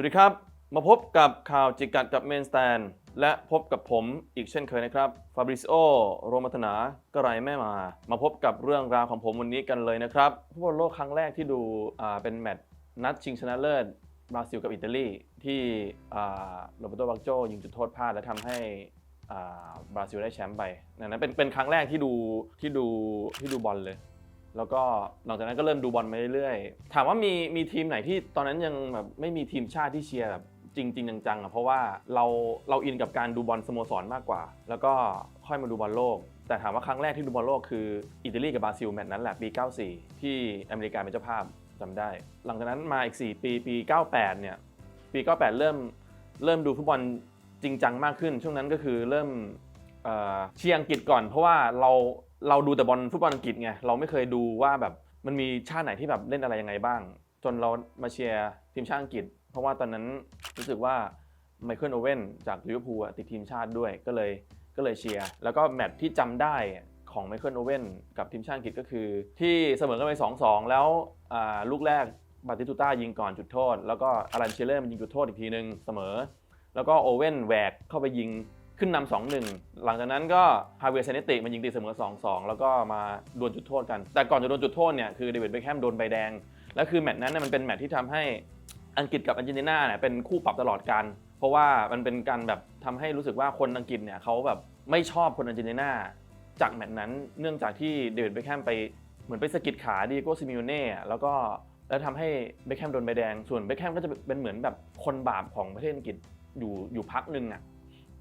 วัสดีครับ มาพบกับข่าวจิกัดกับเมนสแตน และพบกับผมอีกเช่นเคยนะครับฟาบริซิโอโรมัตนากระไรแม่มา มาพบกับเรื่องราวของผมวันนี้กันเลยนะครับฟุตบอลโลกครั้งแรกที่ดูเป็นแมตช์นัดชิงชนะเลิศบราซิลกับอิตาลีที่โรเบโตบักโจยิงจุดโทษพลาดและทำให้บราซิลได้แชมป์ไปนั่นเป็นเป็นครั้งแรกที่ดูที่ดูที่ดูบอลเลย แล้วก็หลังจากนั้นก็เริ่มดูบอลมาเรื่อยๆ ถามว่ามีมีทีมไหนที่ตอนนั้นยังแบบไม่มีทีมชาติที่เชียร์แบบจริงจริงจังๆอะเพราะว่าเราเราอินกับการดูบอลสโมสรมากกว่า แล้วก็ค่อยมาดูบอลโลก แต่ถามว่าครั้งแรกที่ดูบอลโลกคืออิตาลีกับบราซิลแมตช์นั้นแหละปี 94 ที่อเมริกาเป็นเจ้าภาพจำได้ หลังจากนั้นมาอีก 4 ปีปี 98 เนี่ยปี 98 เริ่มเริ่มดูฟุตบอลจริงจังมากขึ้น ช่วงนั้นก็คือเริ่มเอ่อเชียร์อังกฤษก่อน เพราะว่าเรา เราดูแต่บอลฟุตบอลอังกฤษไงเราไม่เคยดูว่าแบบมันมีชาติไหนที่แบบเล่นอะไรยังไงบ้าง จนเรามาเชียร์ทีมชาติอังกฤษ เพราะว่าตอนนั้นรู้สึกว่าไมเคิลโอเว่นจากลิเวอร์พูลติดทีมชาติด้วยก็เลยก็เลยเชียร์แล้วก็แมตช์ที่จำได้ของไมเคิลโอเว่นกับทีมชาติอังกฤษก็คือ ที่เสมอกันไป 2-2 แล้วลูกแรกบาติสตูต้ายิงก่อนจุดโทษ แล้วก็อารันเชเลอร์มันยิงจุดโทษอีกทีนึงเสมอ แล้วก็โอเว่นแหวกเข้าไปยิง ขึ้นนำสองหนึ่งหลังจากนั้นก็ฮาเวียร์เซเนติมันยิงตีเสมอ 2-2 แล้วก็มาดวลจุดโทษกัน แต่ก่อนจะดวลจุดโทษเนี่ยคือเดวิดเบคแฮมโดนใบแดง แล้วคือแมตช์นั้นเนี่ยมันเป็นแมตช์ที่ทำให้อังกฤษกับอาร์เจนตินาเนี่ยเป็นคู่ปรับตลอดกันเพราะว่ามันเป็นการแบบทำให้รู้สึกว่าคนอังกฤษเนี่ยเขาแบบไม่ชอบคนอาร์เจนตินาจากแมตช์นั้นเนื่องจากที่เดวิดเบคแฮมไปเหมือนไปสะกิดขาดีโก้ซิมิโอเน่แล้วก็แล้วทำให้เบคแฮมโดนใบแดง ส่วนเบคแฮมก็จะเป็นเหมือนแบบคนบาปของประเทศอังกฤษอยู่อยู่พักหนึ่งอะ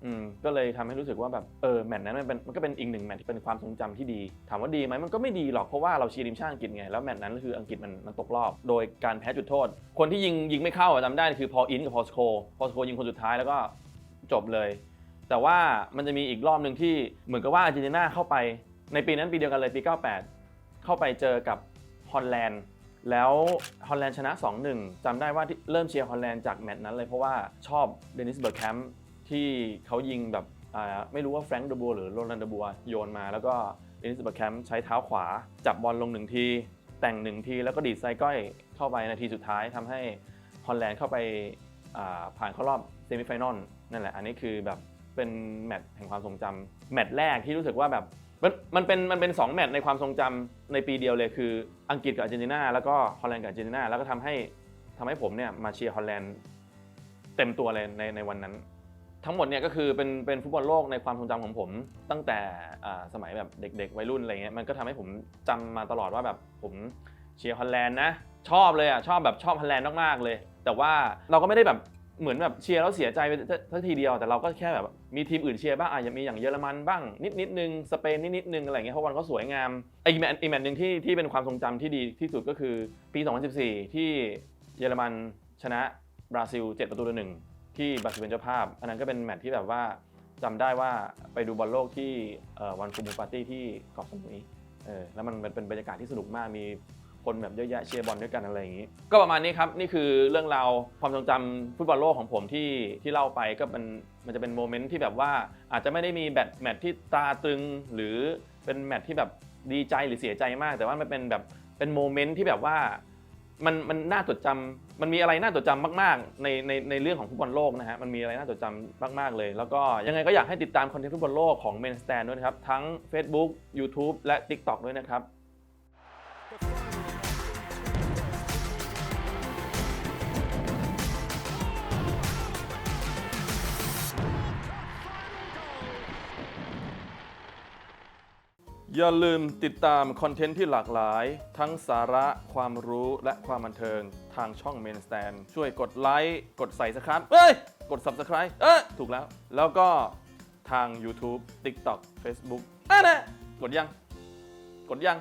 อืมก็เลยทำให้รู้สึกว่าแบบเออแมตช์นั้นมันเป็นมันก็เป็นอีกหนึ่งแมตช์ที่เป็นความทรงจำที่ดี ถามว่าดีไหมมันก็ไม่ดีหรอกเพราะว่าเราเชียร์ทีมชาติอังกฤษไงแล้วแมตช์นั้นก็คืออังกฤษมันมันตกรอบ โดยการแพ้จุดโทษ คนที่ยิงยิงไม่เข้าอะจำได้คือพออินกับพอสโคพอสโคยิงคนสุดท้ายแล้วก็จบเลย แต่ว่ามันจะมีอีกรอบหนึ่งที่เหมือนกับว่าอาร์เจนตินาเข้าไปในปีนั้นปีเดียวกันเลยปี 98 เข้าไปเจอกับฮอลแลนด์แล้วฮอลแลนด์ชนะ 2-1จำได้ว่าที่เริ่มเชียร์ฮอลแลนด์จากแมตช์นั้นเลยเพราะว่าชอบเดนิสเบอร์แคมป์ ที่เขายิงแบบไม่รู้ว่าแฟรงค์เดบัวหรือโรนันเดบัวโยนมา แล้วก็เดนิสเบอร์แคมป์ใช้เท้าขวา จับบอลลงหนึ่งที แต่งหนึ่งที แล้วก็ดีดไซก้อยเข้าไปนาทีสุดท้ายทำให้ฮอลแลนด์เข้าไปผ่านเข้ารอบเซมิไฟนอลนั่นแหละ อันนี้คือแบบเป็นแมตช์แห่งความทรงจำแมตช์แรกที่รู้สึกว่าแบบมันมันเป็นมันเป็นสองแมตช์ในความทรงจำในปีเดียวเลยคืออังกฤษกับอาร์เจนตินาแล้วก็ฮอลแลนด์กับอาร์เจนตินาแล้วก็ทำให้ทำให้ผมเนี่ยมาเชียร์ฮอลแลนด์เต็มตัวเลยในในวันนั้น ทั้งหมดเนี่ยก็คือเป็นเป็นฟุตบอลโลกในความทรงจำของผม ตั้งแต่อ่าสมัยแบบเด็ก ๆ วัยรุ่นอะไรเงี้ยมันก็ทำให้ผมจำมาตลอดว่าแบบผมเชียร์ฮอลแลนด์นะชอบเลยอะชอบแบบชอบฮอลแลนด์มากๆเลย แต่ว่าเราก็ไม่ได้แบบเหมือนแบบเชียร์แล้วเสียใจไปทักทีเดียวแต่เราก็แค่แบบมีทีมอื่นเชียร์บ้างอะยังมีอย่างเยอรมันบ้างนิดนิดนึงสเปนนิดนิดนึงอะไรเงี้ยเพราะวันเขาสวยงามไอ้แมตช์อีกแมตช์หนึ่งที่ที่เป็นความทรงจำที่ดีที่สุดก็คือปี 2014 ที่เยอรมันชนะบราซิล 7 ประตูต่อหนึ่ง ที่บราซิลเป็นเจ้าภาพ อันนั้นก็เป็นแมตช์ที่แบบว่าจำได้ว่าไปดูบอลโลกที่วันฟูมูปาร์ตี้ที่เกาะสมุยเออแล้วมันเป็นบรรยากาศที่สนุกมากมีคนแบบเยอะแยะเชียร์บอลด้วยกันอะไรอย่างนี้ ก็ประมาณนี้ครับ นี่คือเรื่องราวความทรงจำฟุตบอลโลกของผมที่ที่เล่าไปก็มันมันจะเป็นโมเมนต์ที่แบบว่าอาจจะไม่ได้มีแบตแมตช์ที่ตาตึง หรือเป็นแมตช์ที่แบบดีใจหรือเสียใจมาก แต่ว่ามันเป็นแบบเป็นโมเมนต์ที่แบบว่า มันมันน่าจดจำมันมีอะไรน่าจดจำมาก ๆ ในในในเรื่องของฟุตบอลโลกนะฮะ มันมีอะไรน่าจดจำมาก ๆ เลย แล้วก็ยังไงก็อยากให้ติดตามคอนเทนต์ฟุตบอลโลกของเมนสแตนด้วยนะครับ ทั้ง Facebook YouTube และ TikTok ด้วยนะครับ อย่าลืมติดตามคอนเทนต์ที่หลากหลาย ทั้งสาระความรู้และความบันเทิงทางช่องเมนสแตนช่วยกดไลค์ กดใส่สครับเอ้ย กด Subscribe เอ้ย ถูกแล้ว แล้วก็ทาง YouTube TikTok Facebook อะนะกดยัง กดยัง